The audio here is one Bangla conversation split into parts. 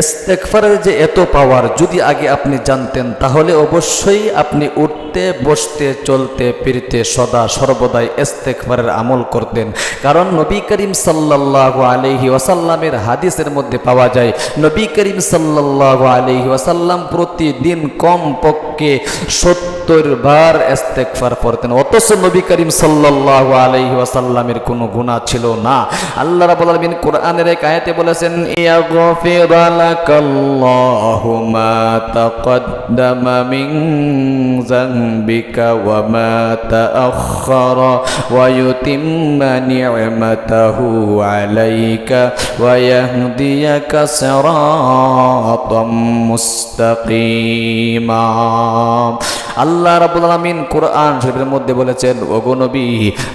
ইস্তেকফারের যে এত পাওয়ার, যদি আগে আপনি জানতেন, তাহলে অবশ্যই আপনি উঠতে, বসতে, চলতে, ফিরতে সদা সর্বদাই ইস্তেকফারের আমল করতেন। কারণ নবী করিম সাল্লাহ আলহি ওয়াসাল্লামের হাদিসের মধ্যে পাওয়া যায়, নবী করিম সাল্লাহ আলহি ওয়াসাল্লাম প্রতিদিন কমপক্ষে সত্তর বার ইস্তেকফার পড়তেন। অথচ নবী করিম সাল্লাল্লাহু আলাইহি ওয়াসাল্লামের কোনো গুনাহ ছিল না। আল্লাহ রাব্বুল আলামিন কোরআনের এক আয়াতে বলেছেন মা আল্লাহ রাব্বুল আলামিন কোরআন শরীফের মধ্যে বলেছেন, ওগো নবী,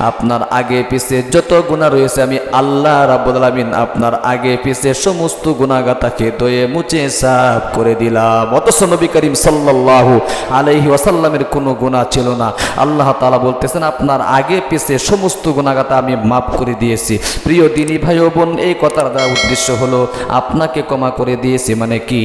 আপনার আগে পিছে যত গুনাহ রয়েছে, আমি আল্লাহ রাব্বুল আলামিন আপনার আগে পিছে সমস্ত গুনাহগাতাকে দয়ে মুছে সাফ করে দিলাম। অথচ নবী করিম সাল্লাল্লাহু আলাইহি ওয়াসাল্লামের কোনো গুনাহ ছিল না। আল্লাহ তাআলা বলতেছেন, আপনার আগে পিছে সমস্ত গুনাহগাতা আমি মাফ করে দিয়েছি। প্রিয় দিনী ভাই ও বোন, এই কথার দ্বারা উদ্দেশ্য হলো, আপনাকে ক্ষমা করে দিয়েছি মানে কি?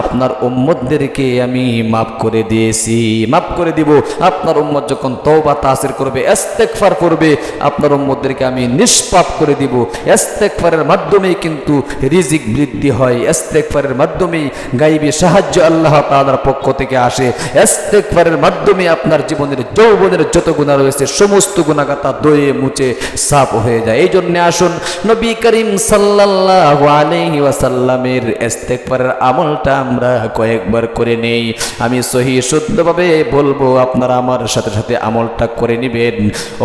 আপনার উম্মতদেরকে আমি মাফ করে দিয়েছি। মাফ করে দিব। আপনার উম্মত যখন তওবা, তাসির করবে, ইস্তেগফার করবে, আপনার উম্মতদেরকে আমি নিষ্পাপ করে দিব। ইস্তেগফারের মাধ্যমেই কিন্তু রিজিক বৃদ্ধি হয়। ইস্তেগফারের মাধ্যমেই গাইবী সাহায্য আল্লাহ তাআলার পক্ষ থেকে আসে। ইস্তেগফারের মাধ্যমে আপনার জীবনের যৌবনের যত গুনাহ রয়েছে, সমস্ত গুনাহগাতা দয়ে মুছে সাফ হয়ে যায়। এই জন্য আসুন, নবী করিম সাল্লাল্লাহু আলাইহি ওয়াসাল্লামের ইস্তেগফারের আমলটা আমরা কয়েকবার করে নেই। আমি সহি শুদ্ধভাবে বলব, আপনারা আমার সাথে সাথে আমলটা করে নেবেন।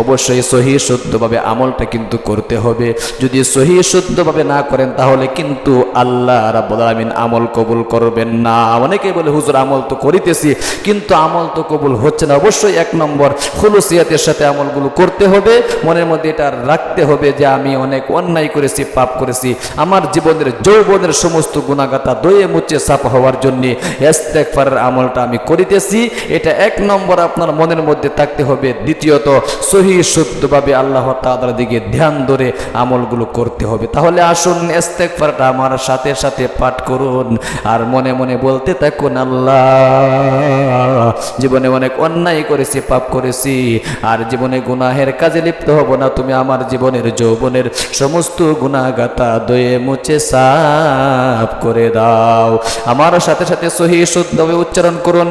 অবশ্যই সহি শুদ্ধভাবে আমলটা কিন্তু করতে হবে। যদি সহি শুদ্ধভাবে না করেন, তাহলে কিন্তু আল্লাহ রাব্বুল আলামিন আমল কবুল করবেন না। অনেকে বলে, হুজুর, আমল তো করিতেছি, কিন্তু আমল তো কবুল হচ্ছে না। অবশ্যই এক নম্বর, খুলুসিয়াতের সাথে আমলগুলো করতে হবে। মনের মধ্যে এটা রাখতে হবে যে, আমি অনেক অন্যায় করেছি, পাপ করেছি। আমার জীবনের যৌবনের সমস্ত গুণাগাতা দয়ে মুচে সাপ হওয়ার জন্য ইস্তেগফারের আমলটা আমি করিতেছি। এটা এক নম্বর আপনার মনের মধ্যে থাকতে হবে। দ্বিতীয়ত, সহি শুদ্ধভাবে আল্লাহ তাআলার দিকে ধ্যান ধরে আমলগুলো করতে হবে। তাহলে আসুন, ইস্তেগফারটা আমার সাথে সাথে পাঠ করুন। আর মনে মনে বলতে থাকুন, আল্লাহ, জীবনে অনেক অন্যায় করেছি, পাপ করেছি, আর জীবনে গুনাহের কাজে লিপ্ত হব না। তুমি আমার জীবনের যৌবনের সমস্ত গুণাগাতা দয়ে মুছে সাফ করে দাও। আমার সাথে সাথে সহি শুদ্ধভাবে উচ্চারণ করুন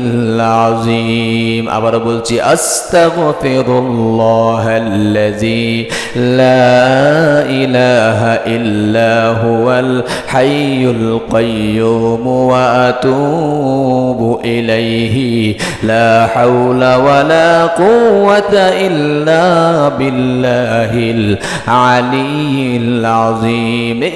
العظيم আবার বলছি আস্তাগফিরুল্লাহ الذي لا إله إلا هو الحي القيوم وأتوب إليه. لا حول ولا قوة إلا بالله العلي العظيم। এই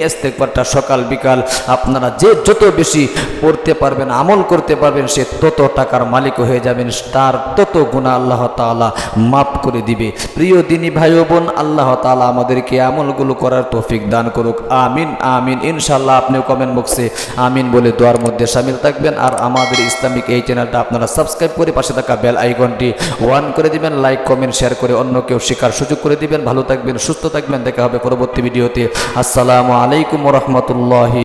সকাল বিকাল আপনারা যে যত বেশি পড়তে পারবেন, আমল করতে পারবেন, সে তত টাকার মালিক হয়ে যাবেন, তার তত গুণা আল্লাহ তালা মাফ করে দিবে। প্রিয় দিনী ভাই বোন, আল্লাহ তালা আমাদেরকে আমলগুলো করার তৌফিক দান করুক। আমিন আমিন। ইনশাল্লাহ আপনিও কমেন্ট বক্সে আমিন বলে দোয়ার মধ্যে সামিল থাকবেন। আর আমাদের ইসলামিক এই চ্যানেলটা আপনারা সাবস্ক্রাইব করে পাশে থাকা বেল আইকনটি ওয়ান করে দিবেন লাইক কমেন্ট শেয়ার করে অন্য কেউ শেখার সুযোগ করে দিবেন। ভালো থাকবেন, সুস্থ থাকবেন। দেখা হবে পরবর্তী ভিডিওতে আসসালামু আলাইকুম রহমতুল্লাহি।